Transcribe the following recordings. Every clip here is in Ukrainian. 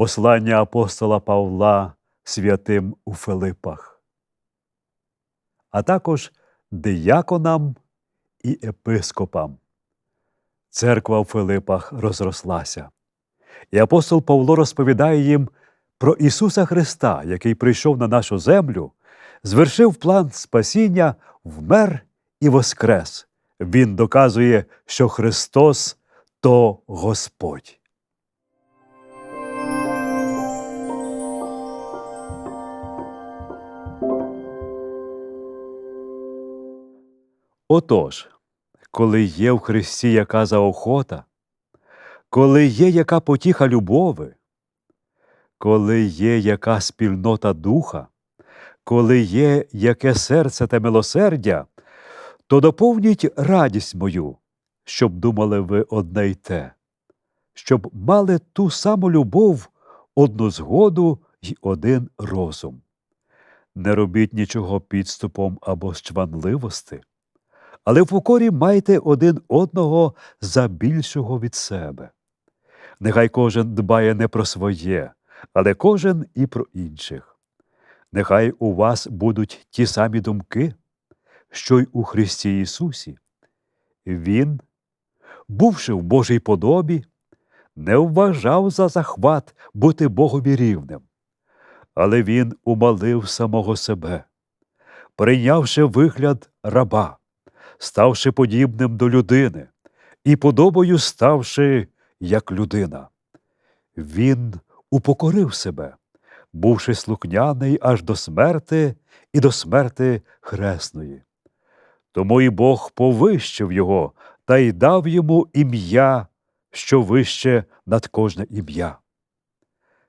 Послання апостола Павла святим у Филипах, а також дияконам і епископам. Церква в Филипах розрослася, і апостол Павло розповідає їм про Ісуса Христа, який прийшов на нашу землю, звершив план спасіння, вмер і воскрес. Він доказує, що Христос то Господь. Отож, коли є в Христі яка заохота, коли є яка потіха любови, коли є яка спільнота духа, коли є яке серце та милосердя, то доповніть радість мою, щоб думали ви одне й те, щоб мали ту саму любов, одну згоду й один розум. Не робіть нічого підступом або з чванливости, але в покорі майте один одного за більшого від себе. Нехай кожен дбає не про своє, але кожен і про інших. Нехай у вас будуть ті самі думки, що й у Христі Ісусі. Він, бувши в Божій подобі, не вважав за захват бути Богові рівним, але Він умалив самого себе, прийнявши вигляд раба, ставши подібним до людини і подобою ставши як людина. Він упокорив себе, бувши слухняний аж до смерти і до смерти хресної. Тому і Бог повищив його та й дав йому ім'я, що вище над кожне ім'я.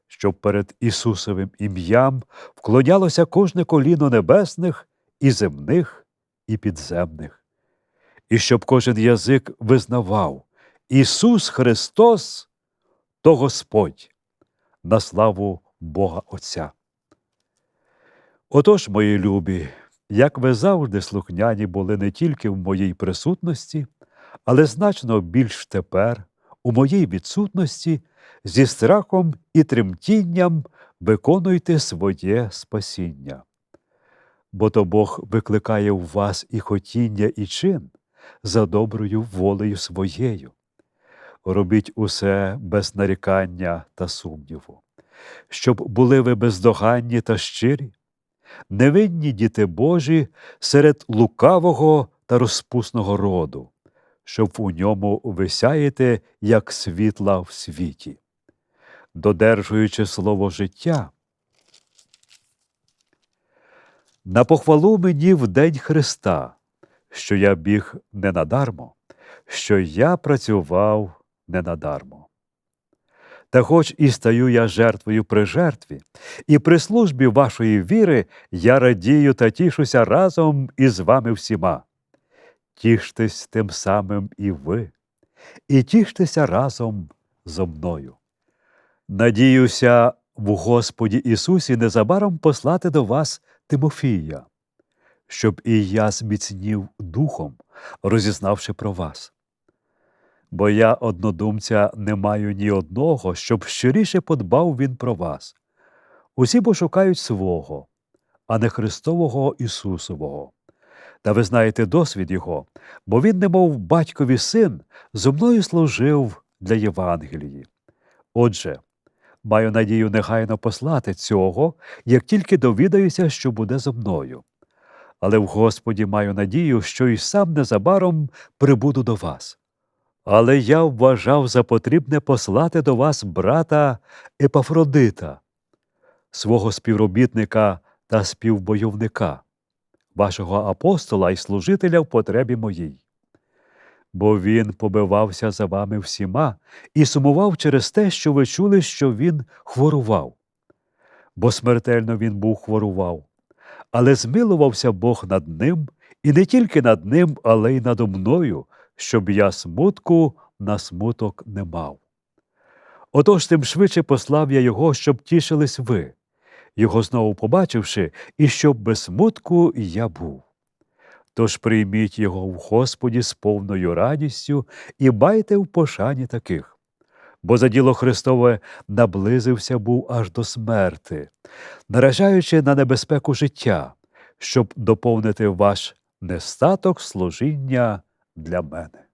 Щоб перед Ісусовим ім'ям вклонялося кожне коліно небесних і земних, і підземних, і щоб кожен язик визнавав Ісус Христос то Господь на славу Бога Отця. Отож, мої любі, як ви завжди слухняні були не тільки в моїй присутності, але значно більш тепер, у моїй відсутності, зі страхом і тремтінням виконуйте своє спасіння. Бо то Бог викликає в вас і хотіння, і чин за доброю волею своєю. Робіть усе без нарікання та сумніву, щоб були ви бездоганні та щирі, невинні діти Божі серед лукавого та розпусного роду, щоб у ньому ви сяєте, як світла в світі, додержуючи слово життя. На похвалу мені в день Христа, що я біг не надармо, що я працював не надармо. Та хоч і стаю я жертвою при жертві, і при службі вашої віри я радію та тішуся разом із вами всіма. Тіштесь тим самим і ви, і тіштеся разом зо мною. Надіюся в Господі Ісусі незабаром послати до вас Тимофія, щоб і я зміцнів духом, розізнавши про вас бо я однодумця не маю ні одного, щоб щиріше подбав він про вас. Усі бо шукають свого, а не Христового Ісусового. Та ви знаєте досвід Його, бо він, немов батькові син, зо мною служив для Євангелії. Отже, маю надію негайно послати цього, як тільки довідаюся, що буде зо мною. Але в Господі маю надію, що і сам незабаром прибуду до вас. Але я вважав за потрібне послати до вас брата Епафродита, свого співробітника та співбойовника, вашого апостола і служителя в потребі моїй. Бо він побивався за вами всіма і сумував через те, що ви чули, що він хворував. Бо смертельно він був хворував, але змилувався Бог над ним, і не тільки над ним, але й надо мною щоб я смутку на смуток не мав. Отож тим швидше послав я його, щоб тішились ви, його знову побачивши, і щоб без смутку я був. Тож прийміть його в Господі з повною радістю і байте в пошані таких, бо за діло Христове наблизився був аж до смерти, наражаючи на небезпеку життя, щоб доповнити ваш нестаток служіння для мене.